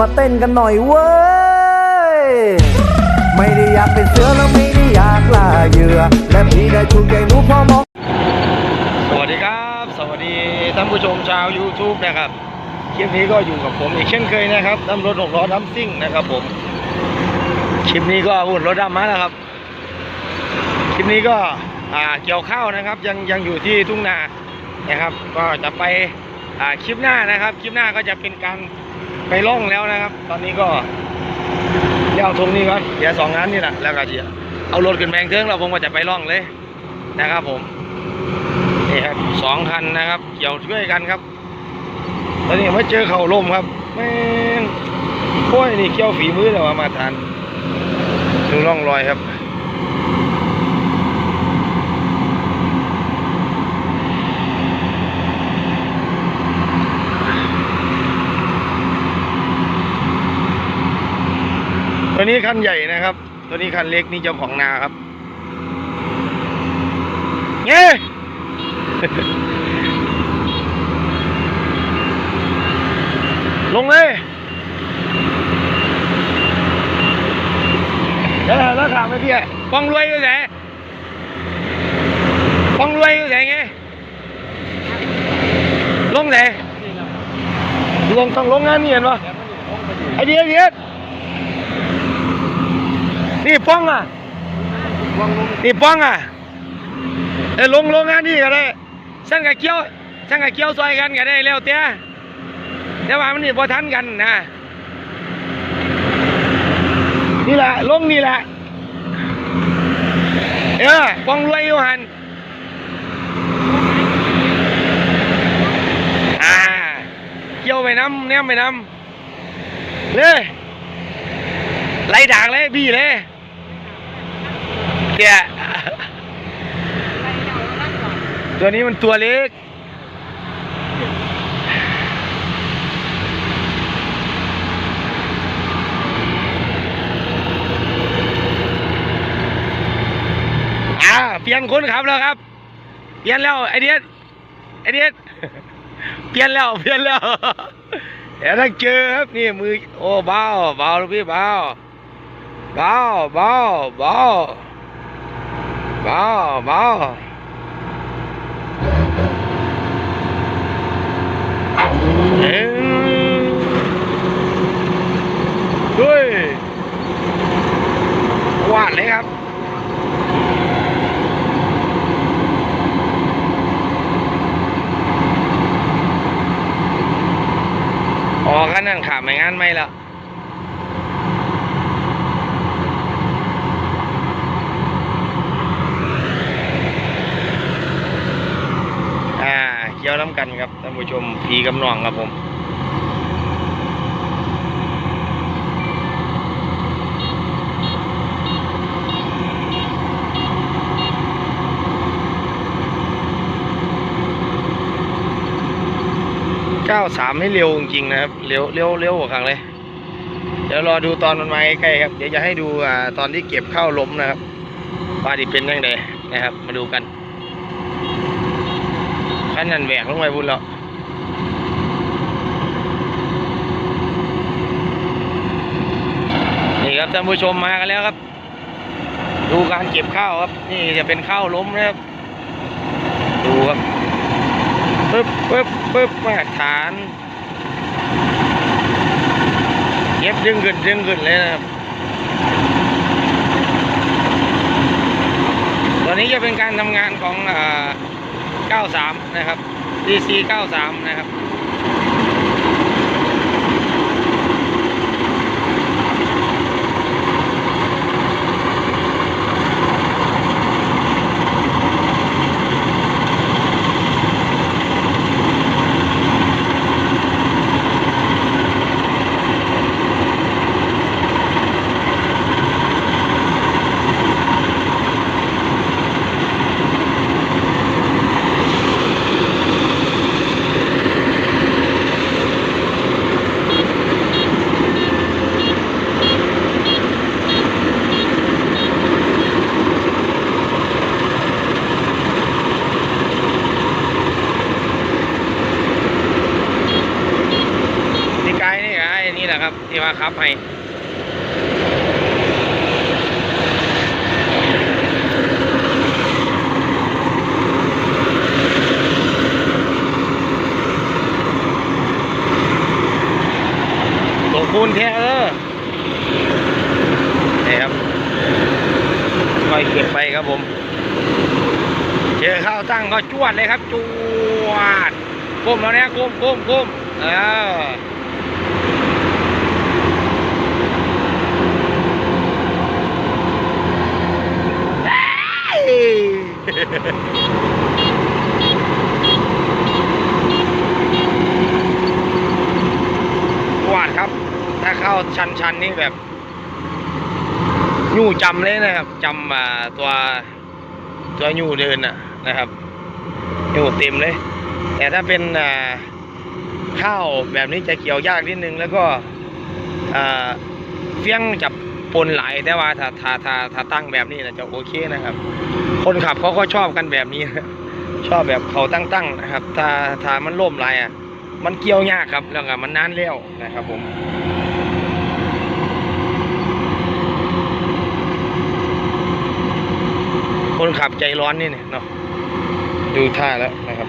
มาเต้นกันหน่อยเว้ย ไม่ได้อยากเป็นเสือแล้วไม่ได้อยากล่าเหยื่อ และพี่ได้ถูกใจหนูพอมองสวัสดีครับ สวัสดีท่านผู้ชมชาว YouTube นะครับคลิปนี้ก็อยู่กับผมอีกเช่นเคยนะครับน้ำรถหกล้อน้ำซิ่งนะครับผมคลิปนี้ก็หุ่นรถดำมาแล้วครับคลิปนี้ก็เกี่ยวข้าวนะครับ ยังยังอยู่ที่ทุ่งนานะครับ ก็จะไปคลิปหน้านะครับ คลิปหน้าก็จะเป็นการ ไปล่องแล้วนะครับ ตอนนี้ก็เลี้ยวตรงนี้ก่อนเดี๋ยวสองงานนี่แหละแล้วก็จะเอารถขึ้นแมงเทิงแล้วผมก็จะไปล่องเลยนะครับ ผมนี่ครับสองคันนะครับเกี่ยวช่วยกันครับ ตอนนี้ไมาเจอเข่าลมครับแม่งโอ้ยนี่เกี่ยวฝีมือแต่ว่ามาทานดูร่องรอยครับ ตัวนี้คันใหญ่นะครับ ตัวนี้คันเล็กนี่เจ้าของนาครับเงี้ลงเลยเดี๋ยวแล้วถามไปพี่อะปองรวยอยู่ไหนปองรวยอยู่ไหนไงลงไหนลงต้องลงงานนี่เห็นปะไอเดียเดีย นี่ป้องอะนี่ป้องอะเออลงลงงานนี่ก็ได้ฉันกับเกี้ยวฉันกับเกี้ยวซอยกันก็ได้แล้วเตี้ยแต่ว่ามันนี่พอทันกันนะนี่แหละลงนี่แหละเออปองรวยอยู่หันอ่าเกี่ยวไปน้ำเนี่ยไปน้ำเลยไล่ด่างเลยบี้เลย เดี๋ยตัวนี้มันตัวเล็ก อ่า เปลี่ยนคนขับแล้วครับ เปลี่ยนแล้วไอเดียไอเดียเปลี่ยนแล้ว เปลี่ยนแล้วเดี๋ยวต้องเจอครับนี่มือ โอ้เบาเบาลูกพี่เบาเบาเบาเบา บาเบาเอ็งด้วยวาดเลยครับอ๋อก็นั่นขาไม่งั้นไม่ละอ่าเกันครับท่านผู้ชมพีกำนองครับผมเก้าสามให้เร็วจริงๆนะครับเร็วเร็วเร็วกว่าครั้งเลยเดี๋ยวรอดูตอนมันมาใกล้ๆครับ เดี๋ยวจะให้ดูอตอนที่เก็บข้าวล้มนะครับว่าดิเป็นยังไงนะครับ มาดูกัน ขั้นนันแหวกลงไปบุญแล้วนี่ครับท่านผู้ชมมากันแล้วครับ ดูการเก็บข้าวครับ นี่จะเป็นข้าวล้มนะครับ ดูครับปึ๊บปึ๊บปึ๊บมาฐานเย็บดึงขึ้นดึงขึ้นเลยนะครับตัวนี้จะเป็นการทำงานของอ่า 93 นะครับ DC 93 นะครับ อ ที่ว่า ครับให้ตัวคูณแท้เออนี่ครับค่อยเก็บไปครับผม เจอข้าวตั้งก็จวดเลยครับจวดก้มแล้วเนี่ยก้มก้มก้มเออเอ้ยจวดครับ ถ้าเข้าชันชันๆนี่แบบยู่จำเลยนะครับจำอ่าตัวตัวยูเดินนะนะครับยูเต็มเลย แต่ถ้าเป็นอ่าข้าวแบบนี้จะเกี่ยวยากนิดนึงแล้วก็เฟี้ยงจับปนไหลแต่ว่าถ้าถ้าถ้าถ้าตั้งแบบนี้นะจะโอเคนะครับ คนขับเขาก็ชอบกันแบบนี้ ชอบแบบเขาตั้งๆนะครับ ถ้าถ้ามันล่มหลายอะ มันเกี่ยวยากครับ แล้วก็มันนานเลี้ยวนะครับผมคนขับใจร้อนนี่เนี่ยเนาะดูท่าแล้วนะครับ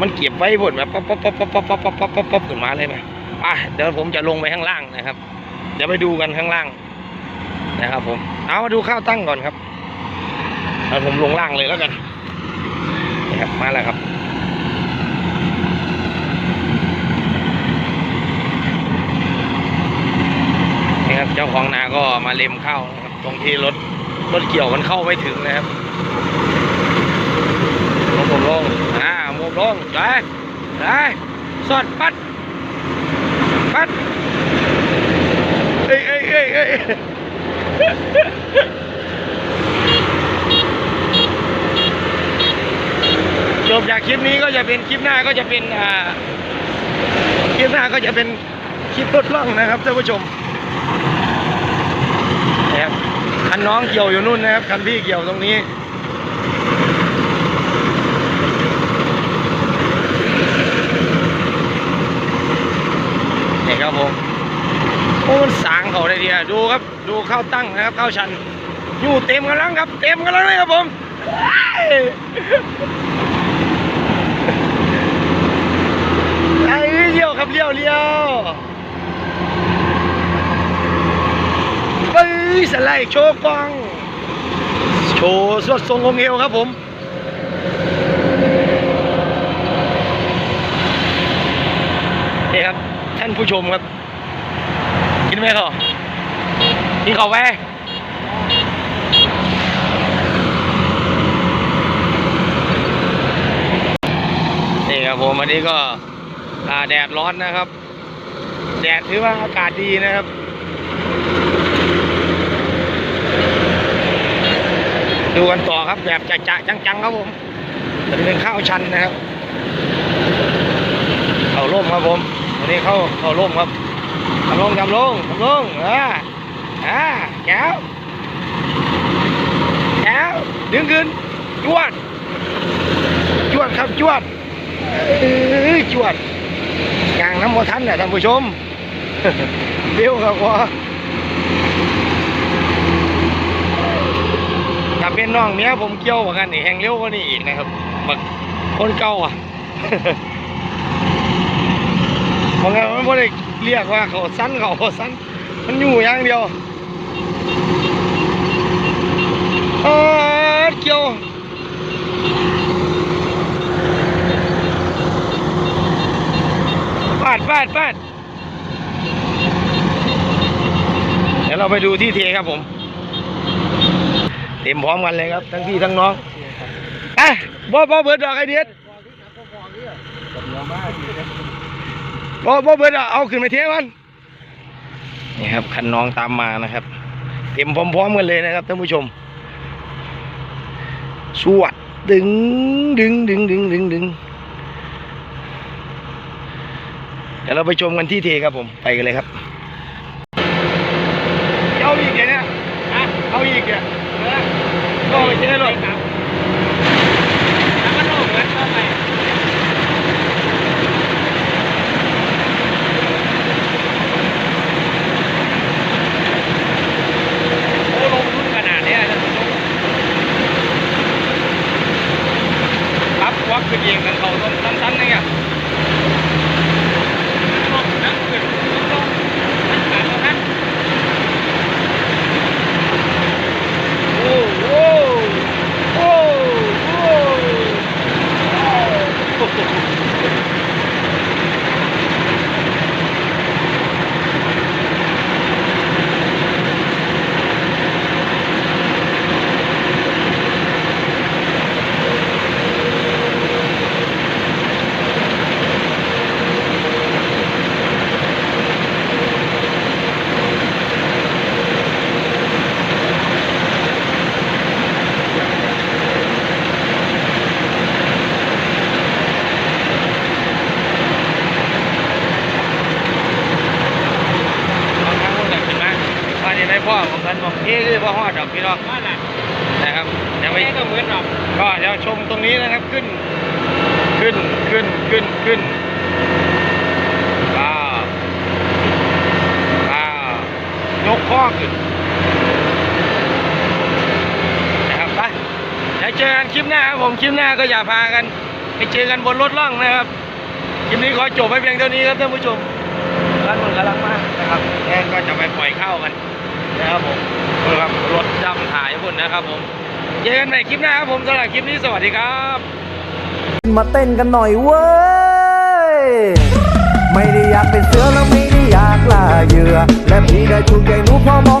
มันเก็บไว้บนแบบป๊อปป๊อปป๊อปป๊อปป๊อปป๊อปป๊อปป๊อปป๊อปขึ้นมาเลยไหมอะเดี๋ยวผมจะลงไปข้างล่างนะครับ เดี๋ยวไปดูกันข้างล่างนะครับผม เอามาดูข้าวตั้งก่อนครับ เอาผมลงล่างเลยแล้วกันนี่ครับมาแล้วครับนี่ครับ เจ้าของนาก็มาเล็มข้านะครับตรงที่รถรถเกี่ยวมันเข้าไม่ถึงนะครับลงผมลงอ่าหมวกลงได้ได้สอดปัดปัดเอ้ยเอ้ยเอ้ยเอ้ยจบจากคลิป นี้ก็จะเป็นคลิปหน้าก็จะเป็นอ่าคลิปหน้าก็จะเป็นคลิปรถล่องนะครับท่านผู้ชมนะครับคันน้องเกี่ยวอยู่นู่นนะครับคันพี่เกี่ยวตรงนี้นี่ครับผมโอ้มันสางเขาได้ดีอะดูครับดูเข้าตั้งนะครับเข้าชันอยู่เต็มกำลังครับ เต็มกำลังเลยครับผมไอ้เลี้ยว ครับเลี้ยวเลี้ยวไปสไลด์โชว์กล้องโชว์สวดทรงองเอวครับผมนี่ครับ ท่านผู้ชมครับ กินไหมเขากินเขาแวนี่ครับผมวันนี้ก็ แดดร้อนนะครับ แดดถือว่าอากาศดีนะครับดูกันต่อครับแบบจะจะจังๆครับผมจะเป็นข้าวชันนะครับเข้าร่มครับผมวันนี้เข้าเข้าร่มครับทำลงทำลงทำลงอ่าอ่าแก้วแก้วดึงขึ้นจวดจวดครับจวดเอ้ยจวด ยางน้ำมันทันเนี่ยท่านผู้ชมเบี้ยวครับว่าถ้าเป็นน้องเนี้ยผมเกี่ยวกว่ากันนี่แหงเร็วกว่านี้อีกนะครับบักคนเก่าอะบางงานมันไม่ได้เรียกว่าเขาสั้นเขาสั้นมันอยู่อย่างเดียวเออเกี่ยวาดปาดปาดเดี๋ยวเราไปดูที่เทครับผม เต็มพร้อมกันเลยครับ ทั้งพี่ทั้งน้องเอ้ยบ่บ่เบิดดอกไอเดียดบ่บ่เบิดดอกเอาขึ้นไปเทมันนี่ครับคันน้องตามมานะครับ เต็มพร้อมๆกันเลยนะครับท่านผู้ชม สวดดึงดึงดึงดึงดึงดึง เดี๋ยวเราไปชมกันที่เทครับผมไปกันเลยครับเอาอีกเนี่ยฮะเอาอีกเนี่ยก็ไปเจอรถครับแล้วก็ลงแล้วเข้าไป ได้พ่อของกันบอกเอ๊ะคือพ่อฮอ ดดอกพี่น้องนะครับยังไม่ก็เหมือนดอกก็เดี๋ยวชมตรงนี้นะครับขึ้น ขึ้นขึ้นขึ้นขึ้นว้าวว้าวยกข้อขึ้นนะครับไปเดี๋ยวเจอกันคลิปหน้าครับผมคลิปหน้าก็อย่าพากันไปเจอกันบนรถล่องนะครับคลิปนี้ขอจบไว้เพียงเท่านี้ครับท่านผู้ชมร้านมันกำลังมากนะครับแอนก็จะไปปล่อยเข้ากัน นะครับผมดูครับรถดำถ่ายพุ่นนะครับผมเจอกันใหม่คลิปหน้าครับผมสำหรับคลิปนี้สวัสดีครับมาเต้นกันหน่อยเว้ย ไม่ได้อยากเป็นเสือแล้วไม่ได้อยากล่าเหยื่อ และพี่ได้ถูกใจหนูพอมอง